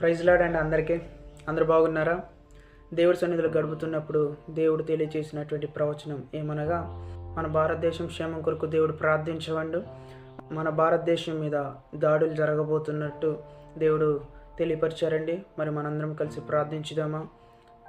Praise lord and అందరికీ. అందరు బాగున్నారా? దేవుడి సన్నిధిలో గడుపుతున్నప్పుడు దేవుడు తెలియచేసినటువంటి ప్రవచనం ఏమనగా మన భారతదేశం క్షేమం కొరకు దేవుడు ప్రార్థించవండు. మన భారతదేశం మీద దాడులు జరగబోతున్నట్టు దేవుడు తెలియపరిచారండి. మరి మనందరం కలిసి ప్రార్థించుదామా?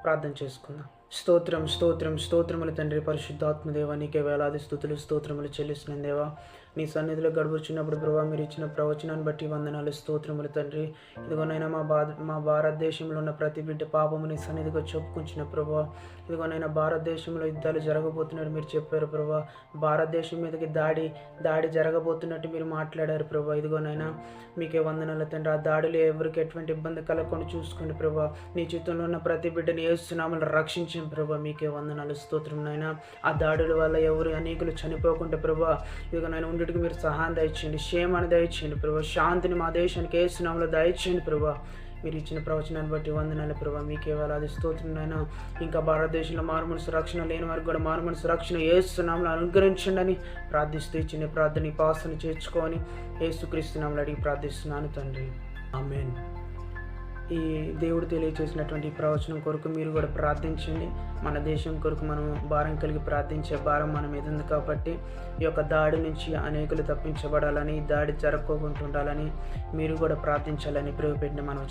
ప్రార్థన చేసుకుందాం. స్తోత్రం స్తోత్రం స్తోత్రములు తండ్రి పరిశుద్ధాత్మదేవ నీకే వేలాది స్థుతులు స్తోత్రములు చెల్లిస్తున్నాను దేవా. నీ సన్నిధిలో గడుపుచున్నప్పుడు ప్రభా మీరు ఇచ్చిన ప్రవచనాన్ని బట్టి వందనాలు స్తోత్రములు తండ్రి. ఇదిగోనైనా మా బా మా భారతదేశంలో ఉన్న ప్రతి బిడ్డ పాపము నీ సన్నిధిగా చెప్పుకుంచిన ప్రభా. ఇదిగోనైనా భారతదేశంలో యుద్ధాలు జరగబోతున్నట్టు మీరు చెప్పారు ప్రభా. భారతదేశం మీదకి దాడి దాడి జరగబోతున్నట్టు మీరు మాట్లాడారు ప్రభా. ఇదిగోనైనా మీకే వందనాలు తండ్రి. ఆ దాడిలో ఎవరికి ఎటువంటి ఇబ్బంది కలగకుండా చూసుకోండి ప్రభా. నీ చిత్తంలో ఉన్న ప్రతి బిడ్డని ఏస్తున్నామని విషయం ప్రభా మీకే వందనాలు స్తోత్రం నాయన. ఆ దాడుల వల్ల ఎవరు అనేకులు చనిపోకుండా ప్రభా ఇక నేను ఉండేటికి మీరు సహాయం దయచేయండి క్షేమాన్ని దయచేయండి ప్రభా శాంతిని మా దేశానికి ఏస్తున్నామలో దయచేయండి ప్రభా. మీరు ఇచ్చిన ప్రవచనాన్ని బట్టి వందనాలు ప్రభా మీకే వేలాది స్తోత్రం నాయన. ఇంకా భారతదేశంలో మారుమనసు రక్షణ లేని వారికి కూడా మారుమనసు రక్షణ ఏస్తున్నాములు అనుగ్రహించండి అని ప్రార్థిస్తూ ఇచ్చిన ప్రార్థన పాసన చేర్చుకొని ఏసుక్రీస్తున్నాములు అడిగి ప్రార్థిస్తున్నాను తండ్రి. ఆమెన్. ఈ దేవుడు తెలియచేసినటువంటి ప్రవచనం కొరకు మీరు కూడా ప్రార్థించండి. మన దేశం కొరకు మనం భారం కలిగి ప్రార్థించే భారం మన మీద ఉంది కాబట్టి ఈ యొక్క దాడి నుంచి అనేకులు తప్పించబడాలని ఈ దాడి జరగకుండా ఉండాలని మీరు కూడా ప్రార్థించాలని ప్రేమపెట్టిన మనం